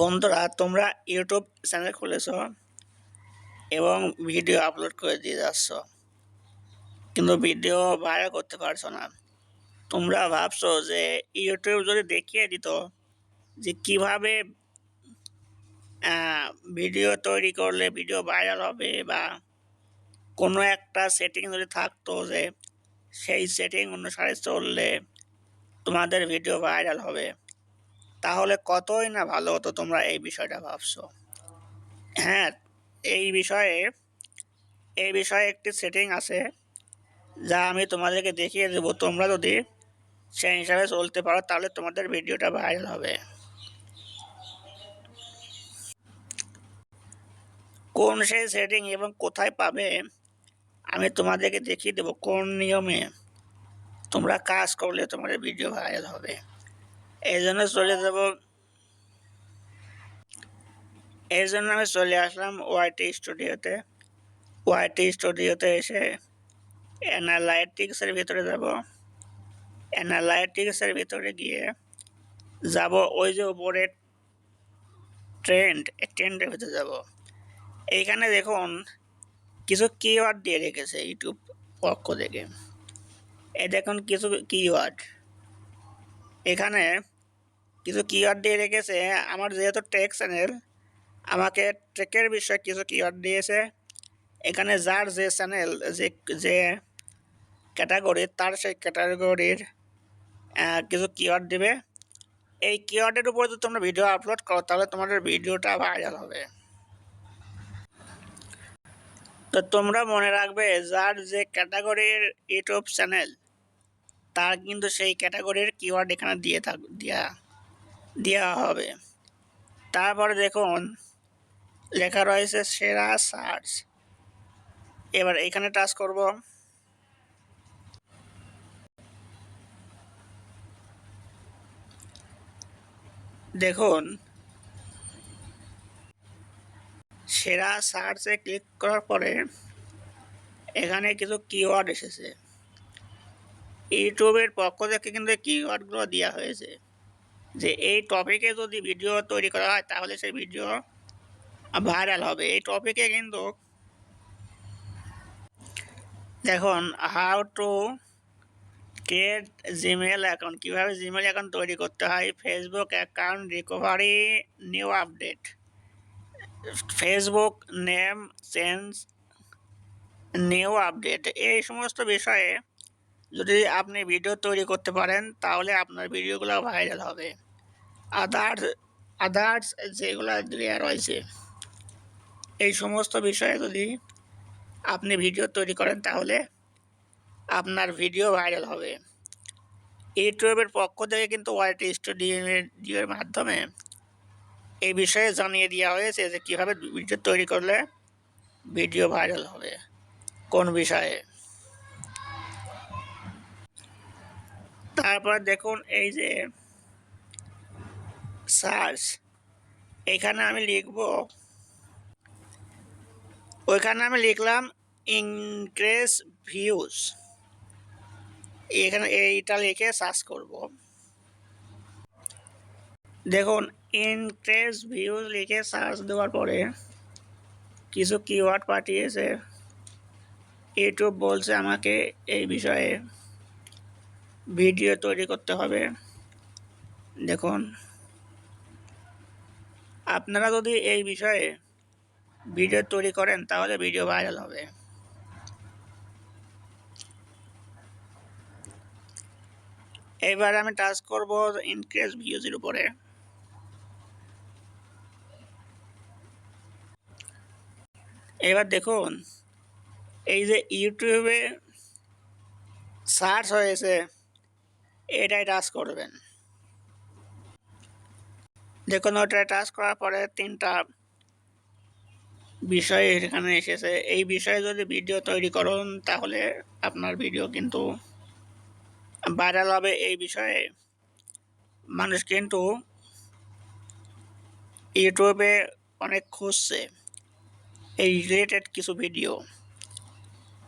বন্ধুরা, তোমরা YouTube channel খুলেছ এবং ভিডিও আপলোড করে দিয়ে যাচ্ছ, কিন্তু ভিডিও ভাইরাল করতে পারছ না। তোমরা ভাবছ যে ইউটিউব যদি দেখিয়ে দিত যে কীভাবে ভিডিও তৈরি করলে ভিডিও ভাইরাল হবে বা কোনো একটা সেটিং যদি থাকতো যে সেই সেটিং অনুসারে চললে তোমাদের ভিডিও ভাইরাল হবে। তাহলে কতই না ভালো হতো তোমরা এই বিষয়টা ভাবছ? হ্যাঁ এই বিষয়ে এই বিষয়ে একটি সেটিং আছে যা আমি তোমাদেরকে দেখিয়ে দেবো। তোমরা যদি সেই হিসাবে চলতে পারো, তাহলে তোমাদের ভিডিওটা ভাইরাল হবে। কোন সেই সেটিং এবং কোথায় পাবে, আমি তোমাদেরকে দেখিয়ে দেবো কোন নিয়মে তোমরা কাজ করলে তোমাদের ভিডিও ভাইরাল হবে। এই জন্য চলে যাব এই জন্য আমি চলে আসলাম ওয়াইটি স্টুডিওতে ওয়াইটি স্টুডিওতে এসে অ্যানালাইটিক্সের ভিতরে যাব অ্যানালাইটিক্সের ভিতরে গিয়ে যাব ওই যে উপরে ট্রেন্ড ট্রেন্ডের ভিতরে যাব এইখানে দেখুন কিছু কিওয়ার্ড দিয়ে রেখেছে ইউটিউব পক্ষ থেকে এই দেখুন কিছু কিওয়ার্ড এখানে কিছু কিওয়ার্ড দিয়ে রেখেছে, আমার যেহেতু ট্রেক চ্যানেল আমাকে ট্রেকের বিষয়ে কিছু কিওয়ার্ড দিয়েছে। এখানে যার যে চ্যানেল যে যে ক্যাটাগরি তার সেই ক্যাটাগরির কিছু কিওয়ার্ড দিবে। এই কিওয়ার্ডের উপর যদি তোমরা ভিডিও আপলোড করো, তাহলে তোমাদের ভিডিওটা ভাইরাল হবে। তো তোমরা মনে রাখবে, যার যে ক্যাটাগরির ইউটিউব চ্যানেল তার কিন্তু সেই ক্যাটাগরির কিওয়ার্ড এখানে দিয়ে থাক দেওয়া দেওয়া হবে। তারপরে দেখুন, লেখা রয়েছে সেরা সার্চ এবার এখানে টাচ করব। দেখুন, সেরা সার্চে ক্লিক করার পরে এখানে কিছু কিওয়ার্ড এসেছে। ইউটিউবের পক্ষ থেকে কিন্তু কিওয়ার্ডগুলো দেওয়া হয়েছে। যে এই টপিকে যদি ভিডিও তৈরি করা হয়, তাহলে সেই ভিডিও ভাইরাল হবে। এই টপিকে কিন্তু দেখুন how to create Gmail account কীভাবে জিমেল অ্যাকাউন্ট তৈরি করতে হয় Facebook account recovery new update Facebook name change new update এই সমস্ত বিষয়ে যদি আপনি ভিডিও তৈরি করতে পারেন, তাহলে আপনার ভিডিওগুলো ভাইরাল হবে। আদার্স আদার্স যেগুলো রয়েছে এই সমস্ত বিষয়ে যদি আপনি ভিডিও তৈরি করেন, তাহলে আপনার ভিডিও ভাইরাল হবে। ইউটিউবের পক্ষ থেকে কিন্তু ওয়াইটি স্টুডিওর মাধ্যমে এই বিষয়ে জানিয়ে দেওয়া হয়েছে যে কীভাবে ভিডিও তৈরি করলে ভিডিও ভাইরাল হবে। কোন বিষয়ে? তারপর দেখুন, এই যে সার্চ এখানে আমি লিখব, ওইখানে আমি লিখলাম ইনক্রেজ ভিউজ এখানে এইটা লিখে সার্চ করব। দেখুন ইনক্রেজ ভিউজ লিখে সার্চ দেওয়ার পরে কিছু কিওয়ার্ড পাঠিয়েছে ইউটিউব বলছে আমাকে এই বিষয়ে ভিডিও তৈরি করতে হবে। দেখুন আপনারা যদি এই বিষয়ে ভিডিও তৈরি করেন, তাহলে ভিডিও ভাইরাল হবে। এবার আমি টাচ করব ইনক্রিজ ভিউজের উপরে। এবার দেখুন, এই যে ইউটিউবে সার্চ হয়েছে, এটাই টাচ করবেন। দেখুন ওটা টাচ করার পরে তিনটা বিষয় এখানে এসেছে। এই বিষয়ে যদি ভিডিও তৈরি করুন, তাহলে আপনার ভিডিও কিন্তু ভাইরাল হবে। এই বিষয়ে মানুষ কিন্তু ইউটিউবে অনেক খুঁজছে এই রিলেটেড কিছু ভিডিও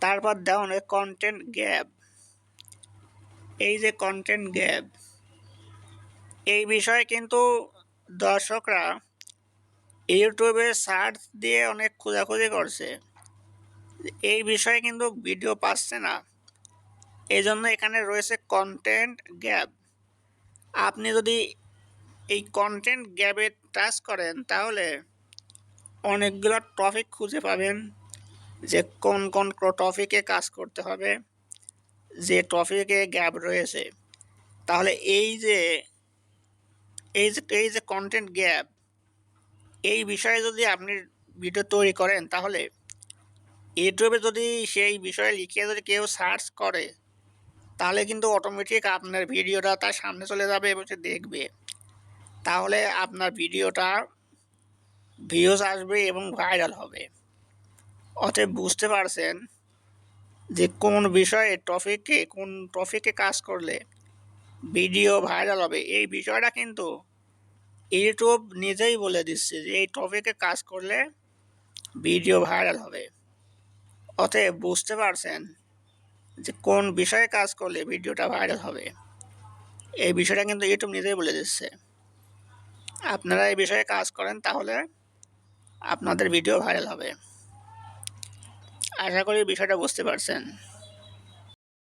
তারপর দেওয়া কন্টেন্ট গ্যাপ এই যে কন্টেন্ট গ্যাপ এই বিষয়ে কিন্তু দর্শকরা ইউটিউবে সার্চ দিয়ে অনেক খোঁজাখুঁজি করছে। এই বিষয়ে কিন্তু ভিডিও পাচ্ছে না। এই জন্য এখানে রয়েছে কন্টেন্ট গ্যাপ আপনি যদি এই কন্টেন্ট গ্যাপে টাচ করেন, তাহলে অনেকগুলো টপিক খুঁজে পাবেন। যে কোন কোন টপিকে কাজ করতে হবে, যে টপিকে গ্যাপ রয়েছে। তাহলে এই যে এই যে এই যে কন্টেন্ট গ্যাপ এই বিষয়ে যদি আপনি ভিডিও তৈরি করেন, তাহলে ইউটিউবে যদি সেই বিষয়ে লিখে যদি কেউ সার্চ করে, তাহলে কিন্তু অটোমেটিক আপনার ভিডিওটা তার সামনে চলে যাবে এবং সে দেখবে। তাহলে আপনার ভিডিওটা ভিউজ আসবে এবং ভাইরাল হবে। অতএব বুঝতে পারছেন যে কোন বিষয়ে টপিকে কোন টপিকে কাজ করলে ভিডিও ভাইরাল হবে। এই বিষয়টা কিন্তু ইউটিউব নিজেই বলে দিচ্ছে যে এই টপিকে কাজ করলে ভিডিও ভাইরাল হবে। অতএব বুঝতে পারছেন যে কোন বিষয়ে কাজ করলে ভিডিওটা ভাইরাল হবে। এই বিষয়টা কিন্তু ইউটিউব নিজেই বলে দিচ্ছে। আপনারা এই বিষয়ে কাজ করেন তাহলে আপনাদের ভিডিও ভাইরাল হবে। আশা করি বিষয়টা বুঝতে পারছেন।